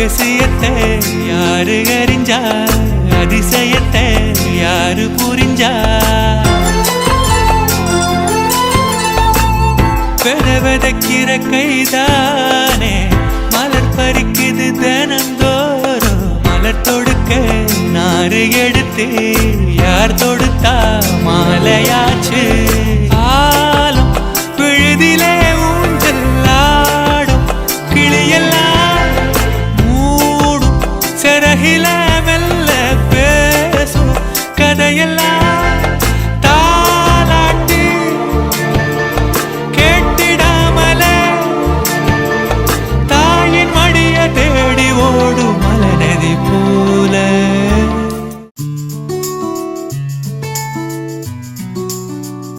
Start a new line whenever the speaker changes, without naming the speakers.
ரகசியத்தை யாரு அறிஞ்சா? அதிசயத்தை யாரு புரிஞ்சா? பெறவதக்கிற கைதானே மலர் பறிக்குது தினந்தோறும். மலர் தொடுக்க நாறு எடுத்து யார் தொடுத்தா He dahilan